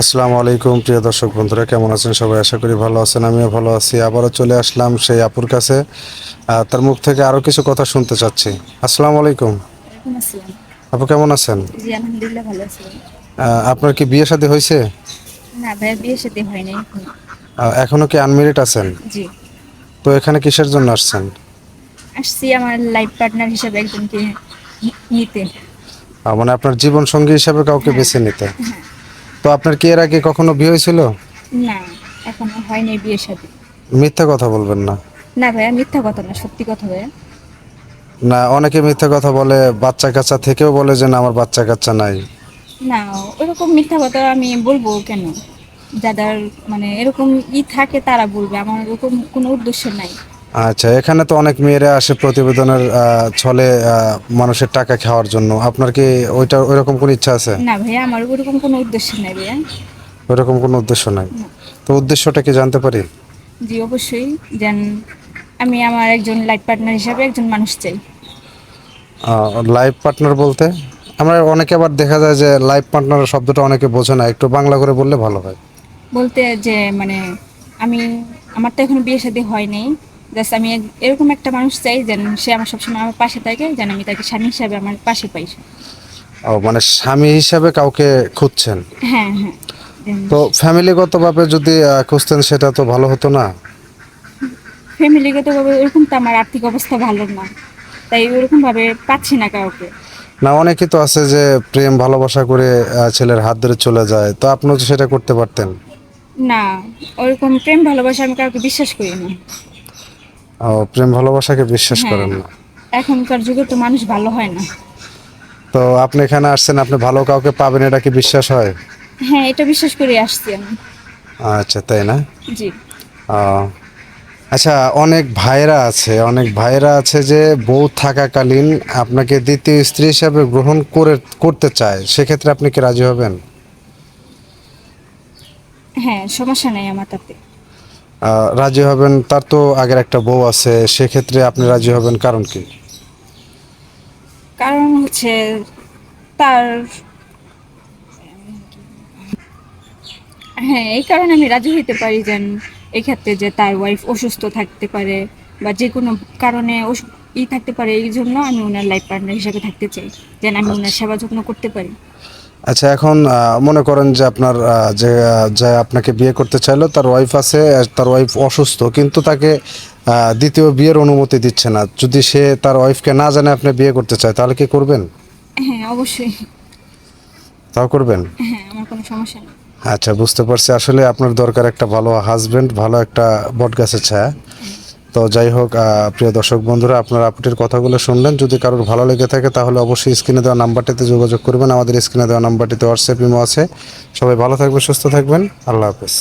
আসসালামু আলাইকুম প্রিয় দর্শক বন্ধুরা কেমন আছেন? সবাই আশা করি ভালো আছেন আমিও ভালো আছি। আবারও চলে আসলাম সেই আপুর কাছে। তার মুখ থেকে আরও কিছু কথা শুনতে চাচ্ছি। আসসালামু আলাইকুম। আপু কেমন আছেন? আপনার কি বিয়ে শাদী হয়েছে? এখনও। কি আনমেরিড আছেন? তো এখানে কিসের জন্য আসছেন? আসছি আমার লাইফ পার্টনার হিসেবে একজনকে নিতে। মানে আপনার জীবন সঙ্গী হিসাবে কাউকে বেছে নিতে। হ্যাঁ। তো আপনার কি এর আগে কখনো বিয়ে হয়েছিল? না এখনও হয়নি বিয়ে সাথে। মিথ্যা কথা বলবেন না। না ভাইয়া মিথ্যা কথা না সত্যি কথা ভাইয়া। না অনেকে মিথ্যা কথা বলে বাচ্চা কাচ্চা থেকেও বলে যে না আমার বাচ্চা কাচ্চা নাই। না ওরকম মিথ্যা কথা আমি বলব কেন? যাদের মানে এরকম ই থাকে তারা বলবে। আমার ওরকম কোনো উদ্দেশ্য নাই। আচ্ছা এখানে তো অনেক মেয়েরা আসে প্রতিবেদনের ছলে মানুষের টাকা খাওয়ার জন্য। আপনার কি ওইটা ওইরকম কোনো ইচ্ছা আছে? না ভাইয়া আমার ওরকম কোনো উদ্দেশ্য নাই ভাইয়া। ওইরকম কোনো উদ্দেশ্য নাই। তো উদ্দেশ্যটা কি জানতে পারি? জি অবশ্যই। যেন আমি আমার একজন লাইফ পার্টনার হিসাবে একজন মানুষ চাই। লাইফ পার্টনার বলতে আমরা অনেকে আবার দেখা যায় যে লাইফ পার্টনার শব্দটা অনেকে বোঝে না একটু বাংলা করে বললে ভালো হয়। বলতে যে মানে আমি আমার তো এখনও বিয়ে শাদী হয়নি জাস্ট আমি এরকম একটা মানুষ চাই যেন সে আমার সবসময় আমার পাশে থাকে যেন আমি তাকে স্বামী হিসাবে আমার পাশে পাই। ও মানে স্বামী হিসাবে কাউকে খুঁজছেন? হ্যাঁ হ্যাঁ। তো ফ্যামিলিগতভাবে যদি খুঁজতেন সেটা তো ভালো হতো না? ফ্যামিলিগতভাবে এরকম তো আমার আর্থিক অবস্থা ভালো না। তাই ওরকম ভাবে পাচ্ছি না কাউকে। না অনেকেই তো আছে যে প্রেম ভালোবাসা করে ছেলের হাত ধরে চলে যায়। তো আপনিও তো সেটা করতে পারতেন? না ওরকম প্রেম ভালোবাসা আমি কাউকে বিশ্বাস করি না। প্রেম ভালোবাসাকে বিশ্বাস হ্যাঁ। করেন না। এখনকার যুগে তো মানুষ ভালো হয় না। তো আপনি এখানে আসছেন আপনি ভালো কাউকে পাবেন এটা কি বিশ্বাস হয়? হ্যাঁ এটা বিশ্বাস করে আসছি আমি। আচ্ছা তাই না? জি। আচ্ছা অনেক ভাইরা আছে অনেক ভাইরা আছে যে বউ থাকাকালীন আপনাকে দ্বিতীয় স্ত্রী হিসাবে গ্রহণ করে করতে চায় সেক্ষেত্রে আপনি কি রাজি হবেন? হ্যাঁ সমস্যা নেই আমার তাতে। রাজি হবেন? তার তো আগের একটা বউ আছে সেক্ষেত্রে আপনি রাজি হবেন কারণ কি? কারণ হচ্ছে তার হ্যাঁ এই কারণে আমি রাজি হইতে পারি যেন এই ক্ষেত্রে যে তার ওয়াইফ অসুস্থ থাকতে পারে বা যে কোনো কারণে ই থাকতে পারে এই জন্য আমি ওনার লাইফ পার্টনার হিসেবে থাকতে চাই যেন আমি ওনার সেবা যত্ন করতে পারি। আচ্ছা এখন মনে করেন যে আপনার যে যে আপনাকে বিয়ে করতে চাইলো তার ওয়াইফ আছে তার ওয়াইফ অসুস্থ কিন্তু তাকে দ্বিতীয় বিয়ের অনুমতি দিচ্ছে না। যদি সে তার ওয়াইফকে না জানে আপনি বিয়ে করতে চায় তাহলে কি করবেন? হ্যাঁ অবশ্যই। তাও করবেন? হ্যাঁ আমার কোনো সমস্যা নেই। আচ্ছা বুঝতে পারছি। আসলে আপনার দরকার একটা ভালো হাজবেন্ড ভালো একটা বট গাছের ছায়া। তো যাই হোক প্রিয় দর্শক বন্ধুরা, আপনারা আপুটির কথাগুলো শুনলেন। যদি কারোর ভালো লেগে থাকে, তাহলে অবশ্যই স্ক্রিনে দেওয়া নাম্বারটিতে যোগাযোগ করবেন। আমাদের স্ক্রিনে দেওয়া নাম্বারটিতে হোয়াটসঅ্যাপ ইমো আছে। সবাই ভালো থাকবেন, সুস্থ থাকবেন। আল্লাহ হাফেজ।